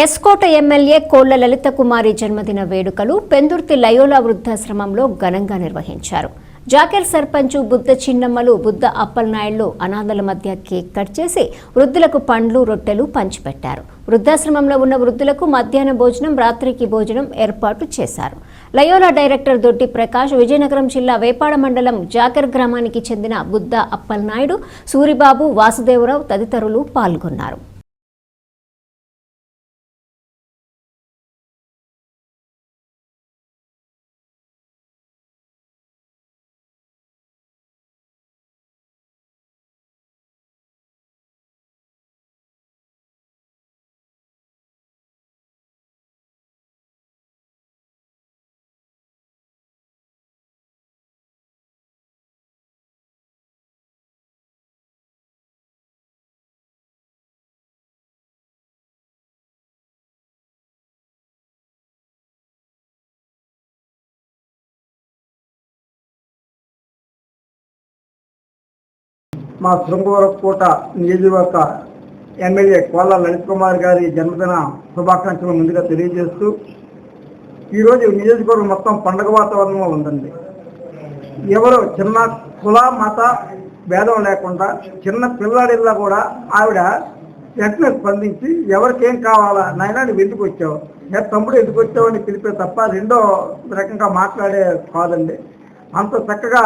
S. Kota MLA కోళ్ళ లలిత కుమారి జన్మదిన వేడుకలు పెందుర్తి లయోలా వృద్ధాశ్రమంలో ఘనంగా నిర్వహించారు. జాకెర్ సర్పంచ్ బుద్ధ చిన్నమ్మలు బుద్ధ అప్పలనాయుళ్ళు అనాథల మధ్య కేక్ కట్ చేసి వృద్ధులకు పండ్లు రొట్టెలు పంచిపెట్టారు. వృద్ధాశ్రమంలో ఉన్న వృద్ధులకు మధ్యాహ్న భోజనం రాత్రికి భోజనం ఏర్పాటు చేశారు. లయోలా డైరెక్టర్ దొడ్డి ప్రకాష్ విజయనగరం జిల్లా వేపాడ మండలం జాకర్ గ్రామానికి చెందిన బుద్ధ అప్పలనాయుడు సూరిబాబు వాసుదేవరావు తదితరులు పాల్గొన్నారు. మా శృంగవరకోట నియోజకవర్గ ఎమ్మెల్యే కోళ్ళ లలిత్ కుమార్ గారి జన్మదిన శుభాకాంక్షలు ముందుగా తెలియజేస్తూ ఈరోజు నియోజకవర్గం మొత్తం పండగ వాతావరణంలో ఉందండి. ఎవరు చిన్న కుల మత భేదం లేకుండా చిన్న పిల్లాడిల్లా కూడా ఆవిడ వెంటనే స్పందించి ఎవరికేం కావాలా నైనా నువ్వు ఎందుకు వచ్చావు ఏ తమ్ముడు ఎందుకు వచ్చావు అని పిలిపే తప్ప రెండో రకంగా మాట్లాడే కాదండి. అంత చక్కగా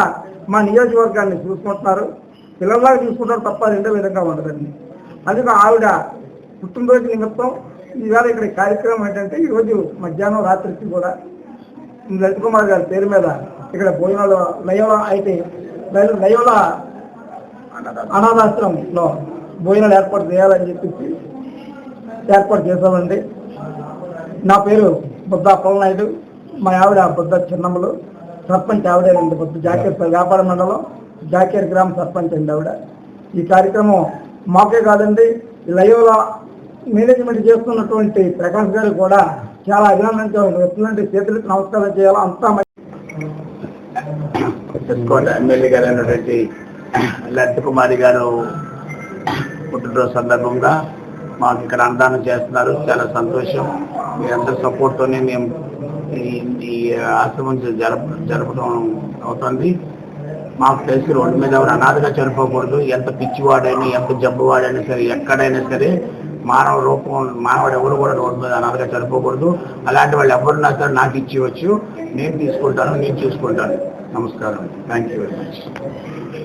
మా నియోజకవర్గాన్ని చూసుకుంటున్నారు. పిల్లల్లాగా చూసుకుంటారు తప్ప రెండో విధంగా ఉండదండి అందుకే ఆవిడ పుట్టినరోజు నిమిత్తం ఈవేళ ఇక్కడ కార్యక్రమం ఏంటంటే ఈరోజు మధ్యాహ్నం రాత్రికి కూడా లలిత్ కుమార్ గారి పేరు మీద ఇక్కడ భోజనాలు లయోలా అయితే లయ- లయోలా అనాథాశ్రమంలో భోజనాలు ఏర్పాటు చేయాలని చెప్పేసి ఏర్పాటు చేశామండి. నా పేరు బుద్ధ అప్పలనాయుడు మా ఆవిడ బుద్ధ చిన్నమ్మలు. సర్పంచ్ ఆవిడేనండి పొద్దు జాకేర్ వ్యాపార మండలం జాకేర్ గ్రామ సర్పంచ్ అండి ఆవిడ. ఈ కార్యక్రమం మాకే కాదండి ఈ లయోలా మేనేజ్మెంట్ చేస్తున్నటువంటి ప్రకాష్ గారు కూడా చాలా అభినందించాలి ఎటువంటి చేతులకు నమస్కారం చేయాలో అంతా మంచి తెలుసుకోండి ఎమ్మెల్యే గారు అయినటువంటి లలిత కుమారి గారు పుట్టినరోజు సందర్భంగా మాకు ఇక్కడ అన్నదానం చేస్తున్నారు. చాలా సంతోషం. మీ అందరి సపోర్ట్తోనే మేము ఈ- ఆశ్రమం జరప జరపడం అవుతుంది. మాకు తెలిసి రోడ్డు మీద ఎవరు అనాథగా చనిపోకూడదు. ఎంత పిచ్చివాడైనా ఎంత జబ్బువాడైనా సరే ఎక్కడైనా సరే మానవ రూపం మానవుడు ఎవరు కూడా రోడ్డు మీద అనాథగా చనిపోకూడదు. అలాంటి వాళ్ళు ఎవరున్నా సరే నాకు ఇచ్చివచ్చు. నేను తీసుకుంటాను నేను చూసుకుంటాను. నమస్కారం. Thank you very much